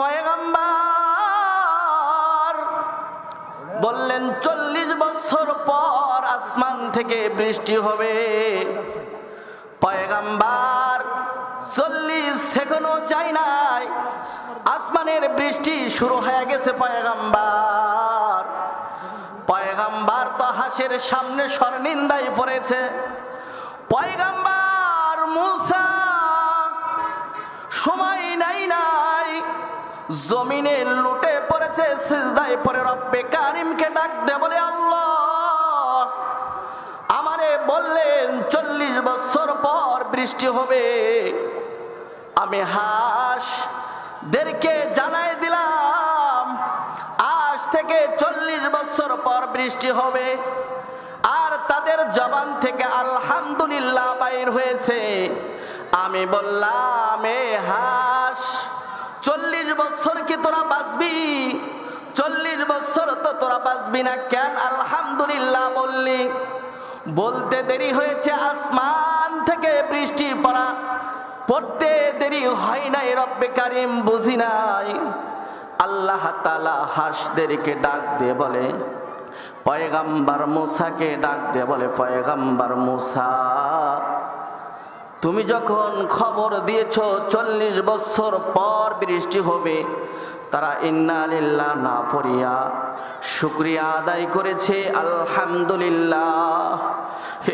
পয়গম্বর। বললেন, চল্লিশ বছর পর আসমান থেকে বৃষ্টি হবে। পয়গাম্বার, চল্লিশ সেকেন্ডও চাই নাই। আসমানের বৃষ্টি শুরু হয়ে গেছে পয়গাম্বার। পয়গাম্বার তো হাসের সামনে স্বর্নিন্দায় পড়েছে। পয়গাম্বার, মুসা, সময় নাই নাই জমিনে লুটে পড়েছে, সিজদায় পরে রব্বে কারিমকে ডাক দে বলে আল্লাহ। আমারে বললেন, চল্লিশ বছর পর বৃষ্টি হবে। আমি হাঁস দেরকে জানাই দিলাম, আজ থেকে চল্লিশ বছর পর বৃষ্টি হবে। আর তাদের জবান থেকে আলহামদুলিল্লাহ বাইর হয়েছে। আমি বললাম, এ হাস চল্লিশ বছর কি তোরা বাঁচবি? চল্লিশ বছর তো তোরা বাঁচবি না কেন? আলহামদুলিল্লাহ বললি। বলতে দেরি হয়েছে আসমান থেকে বৃষ্টি পড়া। পড়তে দেরি হয় নাই রব্বে কারিম, বুঝি নাই। আল্লাহ তালা হাঁসদেরকে ডাক দিয়ে বলে, পয়গাম্বার মুসাকে ডাক দিয়ে বলে, পয়গাম্বার মুসা। তুমি যখন খবর দিয়েছ চল্লিশ বছর পর বৃষ্টি হবে, তারা ইন্নালিল্লাহ না পড়িয়া শুক্রিয়া আদায় করেছে, আলহামদুলিল্লাহ।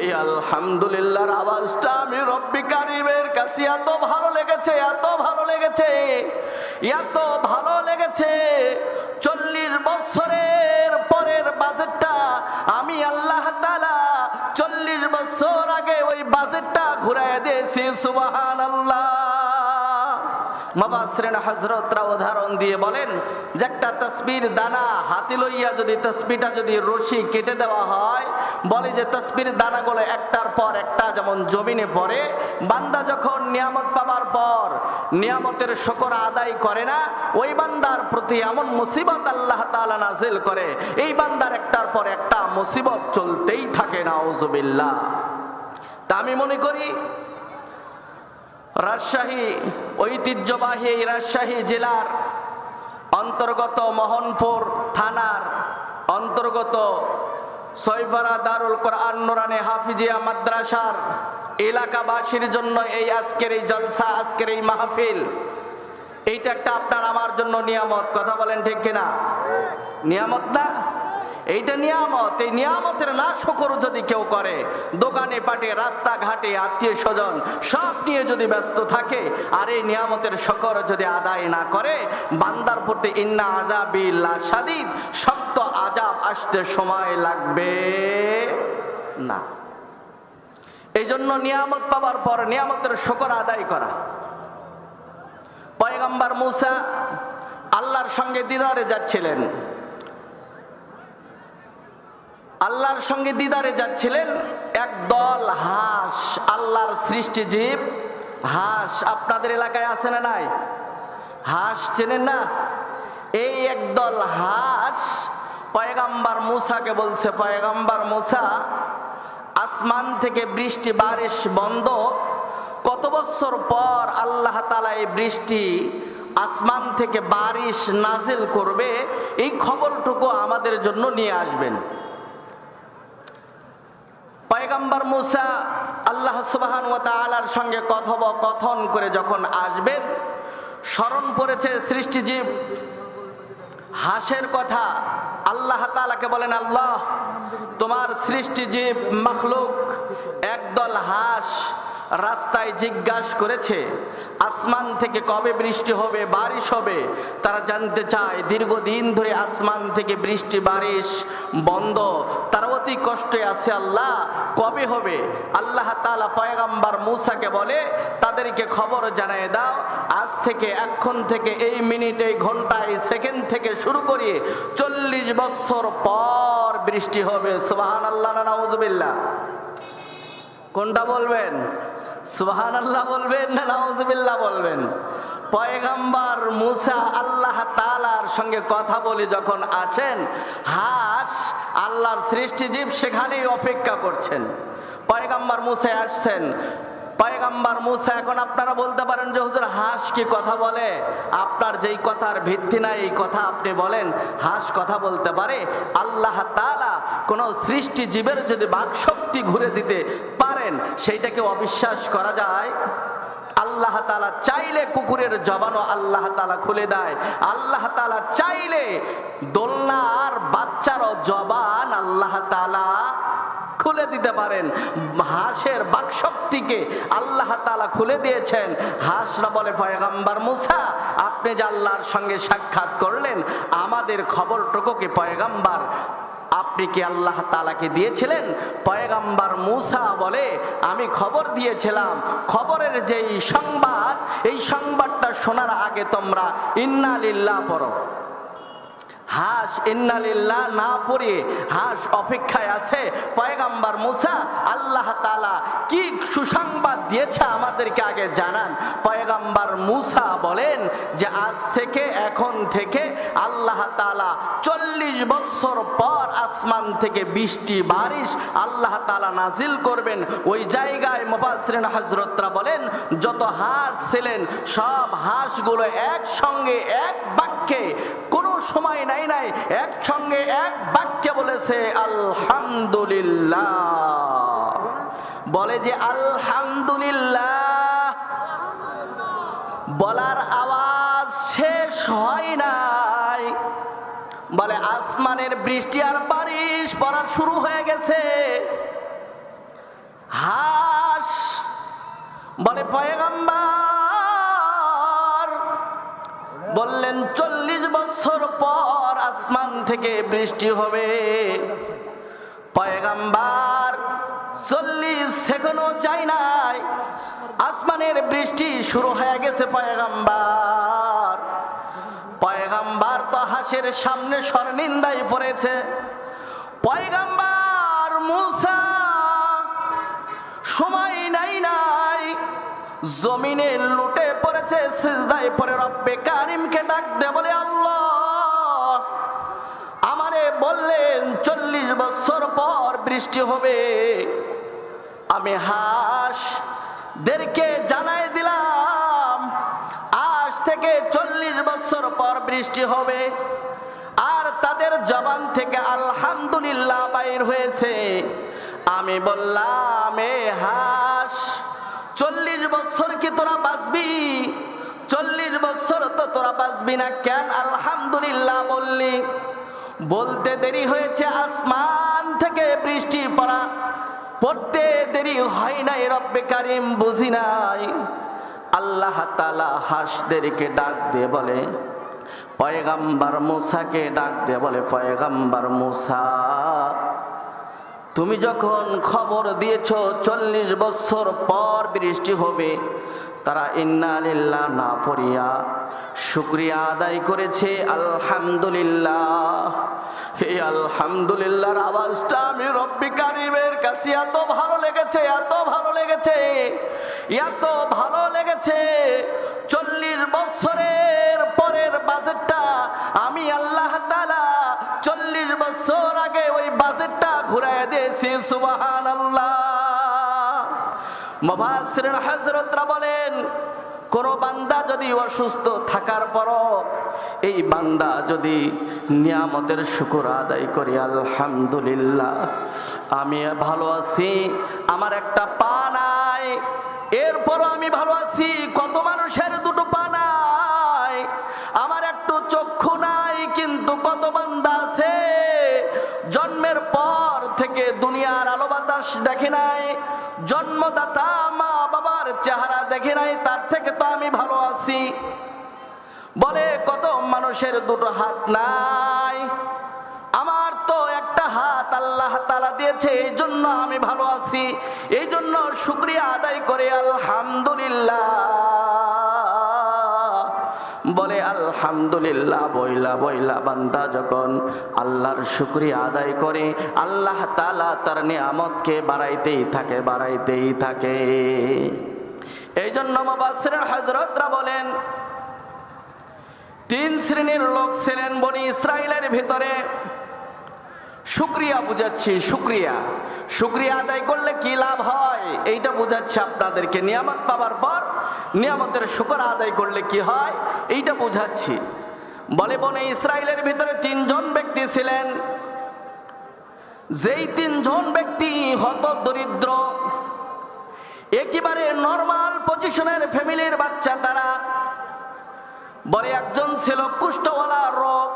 এই আলহামদুলিল্লাহর আওয়াজটা আমি রব্বি কারিমের কাছে এত ভালো লেগেছে, এত ভালো লেগেছে, এত ভালো লেগেছে। চল্লিশ বছরের পরের বাজেটটা আমি আল্লাহ ওই বাজেটটা ঘুরাই দিয়েছি সুবাহান দিয়ে বলেন, যে একটা দানা হাতি লইয়া যদি যদি রশি কেটে দেওয়া হয়, বলে যে দানাগুলো একটার পর একটা যেমন জমিনে বান্দা যখন নিয়ামত পাবার পর নিয়ামতের শকর আদায় করে না, ওই বান্দার প্রতি এমন মুসিবত আল্লাহ নাজিল করে, এই বান্দার একটার পর একটা মুসিবত চলতেই থাকে না ওজুবিল্লাহ তা আমি মনে করি রাজশাহী ঐতিহ্যবাহী রাজশাহী জেলার অন্তর্গত মোহনপুর থানার অন্তর্গত সৈফারা দারুল কোরআন নুরানে হাফিজিয়া মাদ্রাসার এলাকাবাসীর জন্য এই আজকের এই জলসা, আজকের এই মাহফিল, এইটা একটা আপনার আমার জন্য নিয়ামত। কথা বলেন ঠিক কিনা? নিয়ামত না? এইটা নিয়ামত, এই নিয়ামতের না শকর যদি কেউ করে, দোকানে পাটে, রাস্তাঘাটে, আত্মীয় স্বজন, সব নিয়ে যদি ব্যস্ত থাকে, আর এই নিয়ামতের শকর যদি আদায় না করে, বান্দার প্রতি ইন্না আজাবিল্লা সাদিদ শক্ত আজাব আসতে সময় লাগবে না। এই জন্য নিয়ামত পাওয়ার পর নিয়ামতের শকর আদায় করা। পয়গম্বর মুসা আল্লাহর সঙ্গে দিদারে যাচ্ছিলেন। আল্লাহর সঙ্গে দিদারে যাচ্ছিলেন, এক দল হাঁস, আল্লাহর সৃষ্টি জীব। হাঁস আপনাদের এলাকায় আছে না নাই? হাঁস চেনেন না? এই একদল হাঁস পয়গাম্বার মুসাকে বলছে, পয়গাম্বার মুসা, আসমান থেকে বৃষ্টি বারিশ বন্ধ। কত বছর পর আল্লাহ তালা এই বৃষ্টি আসমান থেকে বারিশ নাজিল করবে? এই খবরটুকু আমাদের জন্য নিয়ে আসবেন। পয়গাম্বার মুসা আল্লাহ সুবাহান ও তালার সঙ্গে কথোপকথন করে যখন আসবেন, স্মরণ পড়েছে সৃষ্টিজীব হাঁসের কথা আল্লাহ তালাকে বলেন, আল্লাহ, তোমার সৃষ্টিজীব মখলুক, একদল হাঁস রাস্তায় জিজ্ঞাসা করেছে, আসমান থেকে কবে বৃষ্টি হবে, বারিশ হবে? তারা জানতে চায়, দীর্ঘদিন ধরে আসমান থেকে বৃষ্টি, বারিশ বন্ধ। তারা অতি কষ্টে আছে আল্লাহ, কবে হবে? আল্লাহ তালা পয়গাম্বার মুসাকে বলে, তাদেরকে খবর জানিয়ে দাও, আজ থেকে, এখন থেকে, এই মিনিট ঘন্টায়, সেকেন্ড থেকে শুরু করিয়ে চল্লিশ বছর পর বৃষ্টি হবে। সুবাহান আল্লাহ নাউজবিল্লা কোনটা বলবেন? সুবাহান আল্লাহ বলবেন না নাউজবিল্লাহ বলবেন? পয়গাম্বার মুসা আল্লাহ তালার সঙ্গে কথা বলে যখন আসেন, হাঁস আল্লাহর সৃষ্টিজীব সেখানেই অপেক্ষা করছেন। পয়গাম্বার মুসে আসছেন। পয়গাম্বার মুসা এখন আপনারা বলতে পারেন যে, হুজুর, হাঁস কি কথা বলে? আপনার যেই কথার ভিত্তি নাই, এই কথা আপনি বলেন, হাঁস কথা বলতে পারে? আল্লাহ তাআলা কোন সৃষ্টি জীবের যদি বাকশক্তি ঘুরে দিতে পারেন সেইটাকে অবিশ্বাস করা যায়। আল্লাহ তালা চাইলে কুকুরের জবানও আল্লাহ তালা খুলে দেয়। আল্লাহ তালা চাইলে দোলনার বাচ্চারও জবান আল্লাহ তালা খুলে দিতে পারেন। হাঁসের বাকশক্তিকে আল্লাহ তালা খুলে দিয়েছেন। হাঁসরা বলে, পয়গাম্বার মুসা, আপনি যে আল্লাহর সঙ্গে সাক্ষাৎ করলেন, আমাদের খবরটুকুকে পয়গাম্বার আপনি কি আল্লাহ তালাকে দিয়েছিলেন? পয়গাম্বার মুসা বলে, আমি খবর দিয়েছিলাম। খবরের যেই সংবাদ, এই সংবাদটা শোনার আগে তোমরা ইন্না লিল্লাহ পড়ো। হাঁস ইন্নালিল্লাহ না পড়িয়ে হাঁস অপেক্ষায় আছে। পয়গাম্বার মুসা আল্লাহ তালা কি সুসংবাদ দিয়েছে আমাদেরকে আগে জানান। পয়গাম্বার মুসা বলেন যে, আজ থেকে, এখন থেকে আল্লাহ তালা চল্লিশ বছর পর আসমান থেকে বৃষ্টি, বারিশ আল্লাহ তালা নাজিল করবেন। ওই জায়গায় মুফাসরিন হজরতরা বলেন, যত হাঁস ছিলেন, সব হাঁসগুলো একসঙ্গে এক বাক্যে কোনো সময় নাই নাই, একসঙ্গে এক বাক্যে বলেছে, আলহামদুলিল্লাহ। বলে যে, আলহামদুলিল্লাহ। বলার আওয়াজ শেষ হয় নাই। বলে, আসমানের বৃষ্টি আর বারিশ পড়া শুরু হয়ে গেছে। হাস, বলে, পয়গম্বর বললেন, চল্লিশ বছর পর আসমান থেকে বৃষ্টি হবে। পয়গাম্বার, চল্লিশ সেকেন্ডও চাই নাই। আসমানের বৃষ্টি শুরু হয়ে গেছে পয়গাম্বার। পয়গাম্বার তো হাসের সামনে স্বর্নিন্দায় পড়েছে। পয়গাম্বার, মুসা, সময় নাই নাই জমিনে লুটে পড়েছে, সিজদায় পরে রব্বে কারিমকে ডাক দে, বলে আল্লাহ। আমারে বললেন, চল্লিশ বছর পর বৃষ্টি হবে। আমি হাঁস দেরকে জানাই দিলাম, আজ থেকে চল্লিশ বছর পর বৃষ্টি হবে। আর তাদের জবান থেকে আলহামদুলিল্লাহ বাইর হয়েছে। আমি বললাম, এ হাঁস চল্লিশ বছর কি তোরা বাঁচবি? চল্লিশ বছর তো তোরা বাঁচবি না কেন? আলহামদুলিল্লাহ বললি। বলতে দেরি হয়েছে, আসমান থেকে বৃষ্টি পড়া। পড়তে দেরি হয় নাই, রব্বে কারিম, বুঝি নাই। আল্লাহ তালা হাঁসদেরকে ডাক দিয়ে বলে, পয়গাম্বার মুসাকে ডাক দিয়ে বলে, পয়গাম্বার মুসা। তুমি যখন খবর দিয়েছ চল্লিশ বছর পর বৃষ্টি হবে তারা ইন্নালিল্লাহ না পড়িয়া শুক্রিয়া আদায় করেছে, আলহামদুলিল্লাহ। হে আলহামদুলিল্লাহর আওয়াজটা আমি রব্বি কারিমের কাছে এত ভালো লেগেছে, এত ভালো লেগেছে, এত ভালো লেগেছে। চল্লিশ বছরের পরের বাজেটটা আমি আল্লাহ তালা চল্লিশ বছর আগে ওই বাজেটটা ঘুরাই দিয়েছি সুবাহান আল্লাহ মহাসির হজরতরা বলেন কোন বান্দা যদি অসুস্থ থাকার পরও এই বান্দা যদি নিয়ামতের শুকুর আদায় করি, আলহামদুলিল্লাহ। আমি ভালো আছি, আমার একটা পা নাই, এরপরও আমি ভালো আছি, কত মানুষের দুটো পা নাই, আমার একটু চক্ষু নাই, কিন্তু কত বান্দা আছে, জন্মের পর থেকে দুনিয়ার আলো বাতাস দেখে নাই, জন্মদাতা মা বাবার চেহারা দেখে নাই, তার থেকে তো আমি ভালো আছি। বলে কত মানুষের দুটো হাত নাই। আমার তো একটা হাত আল্লাহ তালা দিয়েছে এই জন্য আমি ভালো আছি এই জন্য শুক্রিয়া আদায় করে, আলহামদুলিল্লাহ। বলে, আলহামদুলিল্লাহ, বইলা বইলা বান্দা যখন আল্লাহর শুক্রিয়া আদায় করে, আল্লাহ তালা তার নিয়ামতকে বাড়াইতেই থাকে বাড়াইতেই থাকে। এই জন্য মাবাসের হজরতরা বলেন, তিন শ্রেণির লোক ছিলেন বনি ইসরায়েলের ভিতরে। শুক্রিয়া বুঝাচ্ছি, শুক্রিয়া। শুক্রিয়া আদায় করলে কি লাভ হয়? এইটা বোঝাচ্ছে আপনাদেরকে। নিয়ামত পাবার পর নিয়ামতের শুকর আদায় করলে কি হয়? এইটা বোঝাচ্ছি। বলে, বনে ইসরায়েলের ভিতরে তিনজন ব্যক্তি ছিলেন। যেই তিনজন ব্যক্তি হত দরিদ্র, একেবারে নর্মাল পজিশনের ফ্যামিলির বাচ্চা তারা। বলে, একজন ছিল কুষ্ঠওয়ালা রোগ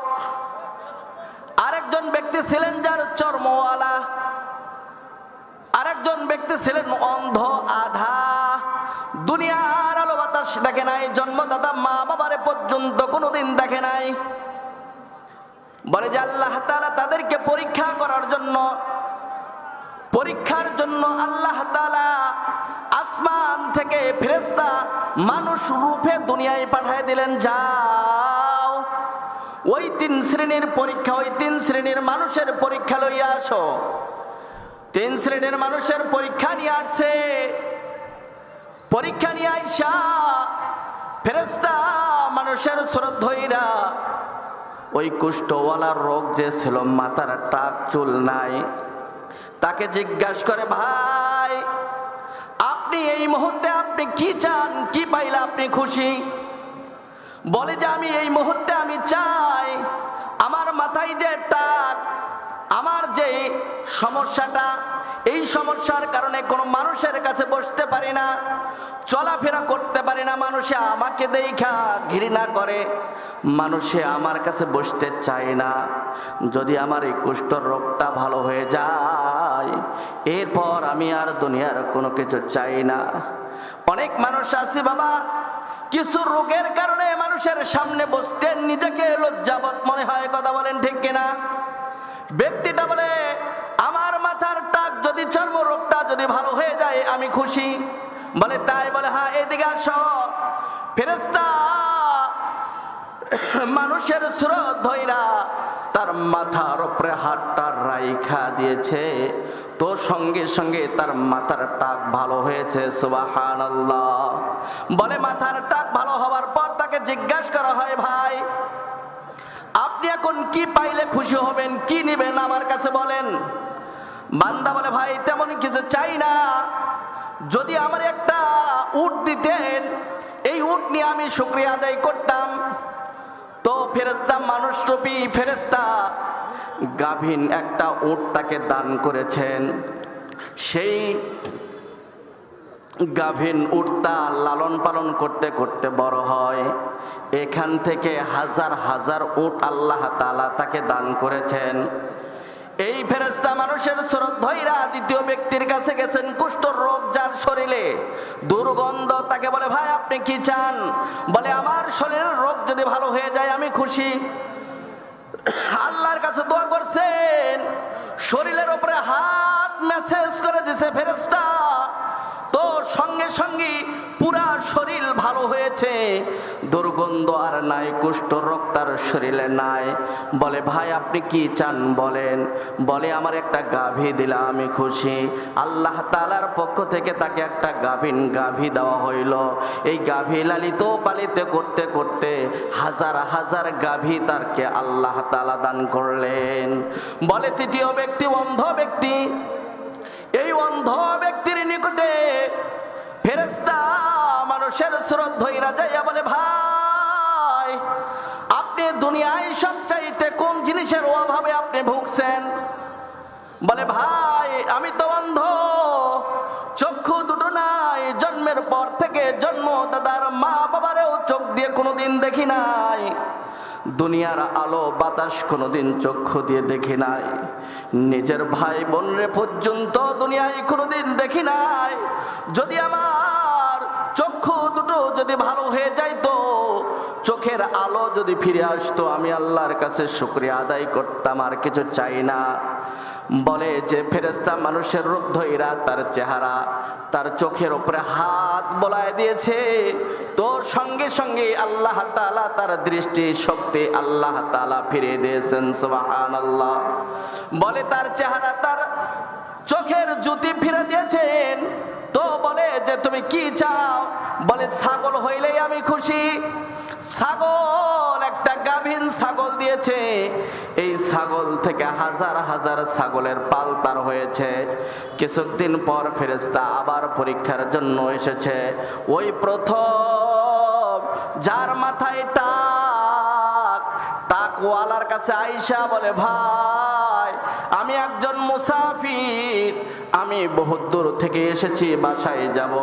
আরেকজন ব্যক্তি ছিলেন যার চর্মওয়ালা, আরেকজন ব্যক্তি ছিলেন অন্ধ আধা। দুনিয়ার আলো বাতাস দেখে নাই, জন্মদাতা মা বাবারে পর্যন্ত কোনোদিন দেখে নাই। বলে যে আল্লাহ তাআলা তাদেরকে পরীক্ষা করার জন্য, পরীক্ষার জন্য আল্লাহ তাআলা আসমান থেকে ফেরেশতা মানুষ রূপে দুনিয়ায় পাঠায় দিলেন। যাও ওই তিন শ্রেণির পরীক্ষা, ওই তিন শ্রেণির মানুষের পরীক্ষা লইয়া আসো। তিন শ্রেণির মানুষের পরীক্ষা নিয়ে আসছে। পরীক্ষা নিয়ে আইসা ফেরেস্তা মানুষের শ্রদ্ধইরা ওই কুষ্ঠওয়ালার রোগ যে ছিল, মাথার টাক, চুল নাই। তাকে জিজ্ঞাসা করে, ভাই, আপনি এই মুহূর্তে আপনি কি চান? কি পাইলে আপনি খুশি? বলে যে আমি এই মুহূর্তে আমি চাই, আমার মাথায় যে টাক, আমার যে সমস্যাটা, এই সমস্যার কারণে কোনো মানুষের কাছে বসতে পারি না, চলাফেরা করতে পারি না, মানুষে আমাকে দেখা ঘৃণা করে, মানুষে আমার কাছে বসতে চায় না। যদি আমার এই কুষ্ঠ রোগটা ভালো হয়ে যায় এরপর আমি আর দুনিয়ার কোনো কিছু চাই না। অনেক মানুষ আছে বাবা, কিছু রোগের কারণে মানুষের সামনে বসতে নিজেকে লজ্জাবত মনে হয়, কথা বলেন ঠিক কিনা? ব্যক্তিটা বলে, আমার মাথার টাক যদি চর্ম রোগটা যদি ভালো হয়ে যায়, আমি খুশি। বলে তাই বলে হ্যাঁ এদিকে আসো। ফেরেস্তা মানুষের স্রোত ধৈরা তার মাথার উপরে হাতটা রাইখা দিয়েছে। তো সঙ্গে সঙ্গে তার মাথার টাক ভালো হয়েছে বলে, মাথার টাক ভালো হওয়ার পর তাকে জিজ্ঞাসা করা হয়, ভাই, আপনি এখন কি পাইলে খুশি হবেন? কি নিবেন? আমার কাছে বলেন, বান্দা বলে, ভাই, তেমন কিছু চাই না। যদি আমার একটা উট দিতেন, এই উট নিয়ে আমি শুক্রিয়া আদায় করতাম। তো ফেরেস্তা মানুষ রূপী ফেরেস্তা গাভীন একটা উট তাকে দান করেছেন। সেই গাভীন উঠতা লালন পালন করতে করতে বড় হয়। এখান থেকে হাজার হাজার উট আল্লাহ তালা তাকে দান করেছেন। এই ফেরেস্তা মানুষের শ্রদ্ধইরা দ্বিতীয় ব্যক্তির কাছে গেছেন কুষ্ঠ রোগ যার শরীরে। দুর্গন্ধ তাকে বলে, ভাই, আপনি কি চান? বলে, আমার শরীরের রোগ যদি ভালো হয়ে যায়, আমি খুশি। আল্লাহর কাছে দোয়া করছেন। শরীরের উপরে হাত মেসেজ করে দিছে ফেরেস্তা তো সঙ্গে সঙ্গে পুরা শরীর ভালো হয়েছে। দুর্গন্ধ আর নাই, কুষ্ঠ রোগ তার শরীরে নাই। বলে, ভাই, আপনি কি চান বলেন? বলে, আমার একটা গাভী দিলা আমি খুশি। আল্লাহ তালার পক্ষ থেকে তাকে একটা গাভীন গাভী দেওয়া হইল। এই গাভী লালিত পালিত করতে করতে হাজার হাজার গাভী তারকে আল্লাহ তালা দান করলেন। বলে, তৃতীয় ব্যক্তি, অন্ধ ব্যক্তি এই অন্ধ ব্যক্তির নিকটে ফেরেস্তা মানুষের শ্রদ্ধইরা যাইয়া বলে, ভাই, আপনি দুনিয়ায় সবচাইতে কোন জিনিসের অভাবে আপনি ভুগছেন? বলে, ভাই, আমি তো অন্ধ। চক্ষু দুটো নাই। জন্মের পর থেকে জন্ম, দাদার মা বাবারেও চোখ দিয়ে কোনোদিন দেখি নাই। দুনিয়ার আলো বাতাস কোনোদিন চক্ষু দিয়ে দেখি নাই। নিজের ভাই বোনরে পর্যন্ত দুনিয়ায় কোনোদিন দেখি নাই। যদি আমার চক্ষু দুটো যদি ভালো হয়ে যাইতো চোখের আলো যদি ফিরে আসতো, আমি আল্লাহর কাছে শুক্রিয়া আদায় করতাম, আর কিছু চাই না। বলে যে ফেরেস্তা মানুষের রূপ ধইরা তার চেহারা, তার চোখের ওপরে হাত বলায় দিয়েছে। তো সঙ্গে সঙ্গে আল্লাহ তালা তার দৃষ্টি শক্তি আল্লাহ তালা ফিরে দিয়েছেন সুবাহান আল্লাহ বলে তার চেহারা তার চোখের জ্যোতি ফিরে দিয়েছেন। তো বলে যে, তুমি কি চাও? বলে, ছাগল হইলেই আমি খুশি। ছাগল, একটা গাভীন ছাগল দিয়েছে। এই ছাগল থেকে হাজার হাজার ছাগলের পাল তার হয়েছে। কিছুদিন পর ফেরেস্তা আবার পরীক্ষার জন্য এসেছে। ওই প্রথম, যার মাথায় টাক, টাকওয়ালার কাছে আইসা বলে, ভাই আমি একজন মুসাফির। আমি বহুত দূর থেকে এসেছি, বাসায় যাব।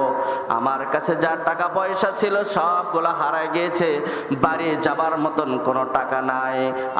আমার কাছে যা টাকা পয়সা ছিল সবগুলো হারায় গিয়েছে। বাড়ি যাবার মতন কোনো টাকা নাই।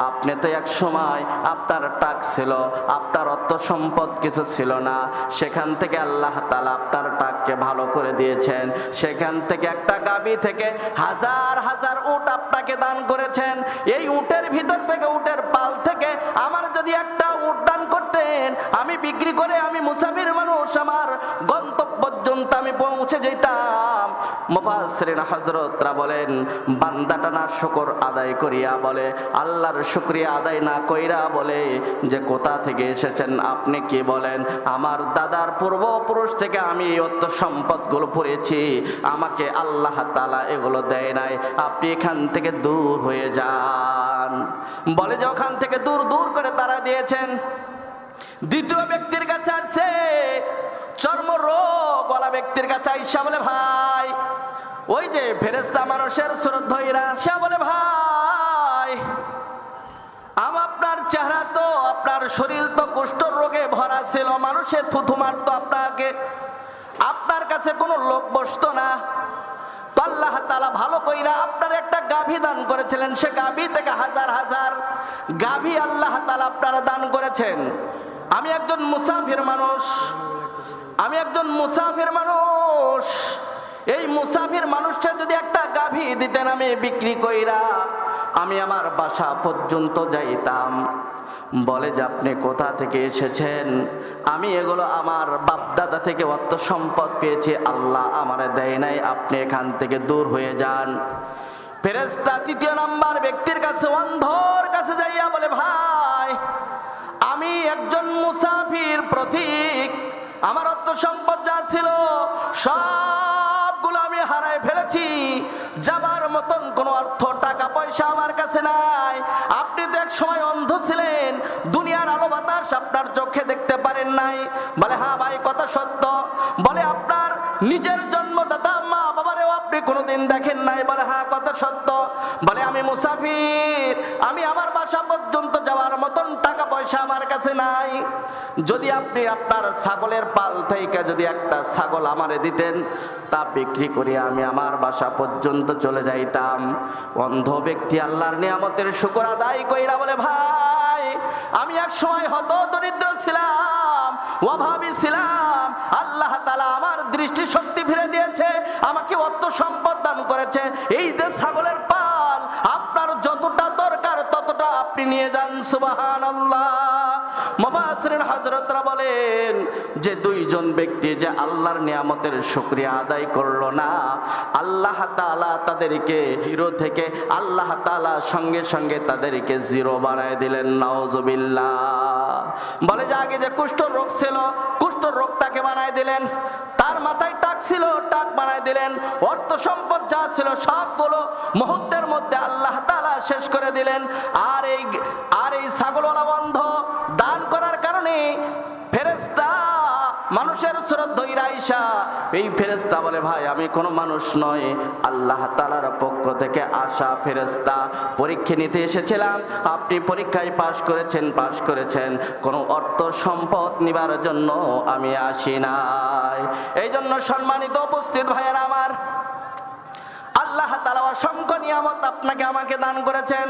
আপনি তো এক সময় আপনার টাক ছিল, আপনার অর্থ সম্পদ কিছু ছিল না। সেখান থেকে আল্লাহ তালা আপনার টাককে ভালো করে দিয়েছেন। সেখান থেকে একটা গাবি থেকে হাজার হাজার উট আপনাকে দান করেছেন। এই উটের ভিতর থেকে, উটের পাল থেকে আমার যদি একটা দান করতেন। আমি বিক্রি করে আমি মুসাফির মানুষ আমার গন্তব্য পর্যন্ত আমি পৌঁছে যেতাম মুফাসসিরিন হযরতরা বলেন, বান্দাটা না শুকর আদায় করিয়া বলে, আল্লাহর শুকরিয়া আদায় না কইরা বলে যে, কোথা থেকে এসেছেন আপনি কি বলেন? আমার দাদার পূর্বপুরুষ থেকে আমি অর্থ সম্পদগুলো পড়েছি আমাকে আল্লাহ তাআলা এগুলো দেয় নাই, আপনি এখান থেকে দূর হয়ে যান। বলে যে, ওখান থেকে দূর দূর করে তারা দিয়েছেন। দ্বিতীয় ব্যক্তির কাছে আসছে চর্ম রোগ গলা ব্যক্তির কাছে আইসা বলে, ভাই, ওই যে ফেরেস্তা মানুষের শ্রদ্ধইরা বলে, ভাই, আম আপনার চেহারা তো, আপনার শরীর তো কুষ্ঠ রোগে ভরা ছিল, মানুষের থুথু মারতো আপনাকে, আপনার কাছে কোনো লোক বসতো না। তো আল্লাহ তালা ভালো কইরা আপনার একটা গাভী দান করেছিলেন, সে গাভী থেকে হাজার হাজার গাভী আল্লাহ তালা আপনারা দান করেছেন। আমি একজন মুসাফির মানুষ। আমি একজন মুসাফির মানুষ। এই মুসাফির মানুষটা যদি একটা গাভী দিতেন আমি বিক্রি কইরা আমি আমার বাসা পর্যন্ত যাইতাম। বলে যে, আপনি কোথা থেকে এসেছেন? আমি এগুলো আমার বাপদাদা থেকে অর্থ সম্পদ পেয়েছি। আল্লাহ আমার দেয় নাই। আপনি এখান থেকে দূর হয়ে যান। ফেরেস্তা তৃতীয় নাম্বার ব্যক্তির কাছে অন্ধর কাছে যাইয়া বলে, ভাই, আমি একজন মুসাফির প্রতীক। আমার অর্থ সম্পদ যা ছিল, সবগুলো আমি হারায় ফেলেছি। যাবার মতন কোনো অর্থ, টাকা, পয়সা আমার কাছে নাই। আপনি তো এক সময় অন্ধ ছিলেন। দুনিয়ার আলো বাতাস আপনার চোখে দেখতে পারেন নাই। বলে হ্যাঁ ভাই, কথা সত্য। বলে, আপনার নিজের জন্মদাতা মা বাবারেও আপনি কোনোদিন দেখেন নাই, বলে হ্যাঁ কথা সত্য। বলে, আমি মুসাফির, আমি আমার বাসা পর্যন্ত যাওয়ার মতন টাকা পয়সা আমার কাছে নাই। যদি আপনি আপনার ছাগলের পাল থেকে যদি একটা ছাগল আমারে দিতেন, তা বিক্রি করে আমি আমার বাসা পর্যন্ত চলে যাইতাম। অন্ধ ব্যক্তি আল্লাহর নিয়ামতের শুকর আদায় কইরা বলে, ভাই, আমি এক সময় হত দরিদ্র ছিলাম। অভাবী ছিলাম। আল্লাহ তালা আমার দৃষ্টি শক্তি ফিরে দিয়েছে, আমাকে অর্থ সম্পদ দান করেছে। এই যে ছাগলের পাল, আপনার যতটা দরকার ততটা আপনি নিয়ে যান সুবাহান আল্লাহ মবাসরের হজরতরা বলেন, যে দুইজন ব্যক্তি যে আল্লাহর নিয়ামতের শুক্রিয়া আদায় করল না, আল্লাহ তাআলা তাদেরকে হিরো থেকে আল্লাহ তাআলা সঙ্গে সঙ্গে তাদেরকে জিরো বানায় দিলেন। নাউজুবিল্লাহ। বলে যে আগে যে কুষ্ঠ রোগ ছিল, কুষ্ঠ রোগটাকে বানায় দিলেন। তার মাথায় টাক ছিল, টাক বানায় দিলেন। অর্থ সম্পদ যা ছিল সবগুলো মুহূর্তের মধ্যে আল্লাহ তাআলা শেষ করে দিলেন। আর এই আর এই ছাগলওয়ালা বন্ধ দান করার কারণে ফেরেস্তা মানুষের সুরত ধৈরা এই ফেরেস্তা বলে, ভাই, আমি কোনো মানুষ নয় আল্লাহ তালার পক্ষ থেকে আসা ফেরেস্তা পরীক্ষা নিতে এসেছিলাম। আপনি পরীক্ষায় পাশ করেছেন পাশ করেছেন। কোনো অর্থ সম্পদ নিবার জন্য আমি আসি নাই। এই জন্য সম্মানিত উপস্থিত ভাইয়েরা আমার, আল্লাহ তালা অসংখ্য নিয়ামত আপনাকে আমাকে দান করেছেন।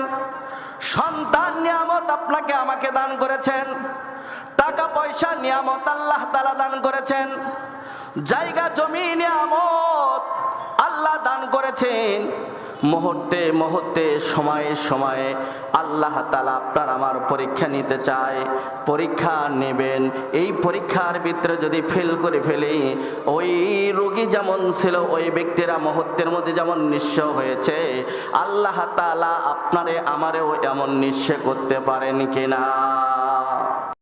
সন্তান নিয়ামত আপনাকে আমাকে দান করেছেন। টাকা পয়সা নিয়ামত আল্লাহ তালা দান করেছেন। জায়গা, জমি, নিয়ামত আল্লাহ দান করেছেন। মুহূর্তে মুহূর্তে, সময়ে সময়ে আল্লাহ তালা আপনার আমার পরীক্ষা নিতে চায়, পরীক্ষা নেবেন। এই পরীক্ষার ভিতরে যদি ফেল করে ফেলি, ওই রোগী যেমন ছিল, ওই ব্যক্তিরা মুহূর্তের মধ্যে যেমন নিঃস্ব হয়েছে, আল্লাহ তালা আপনারে আমারেও এমন নিঃস্ব করতে পারেন কিনা?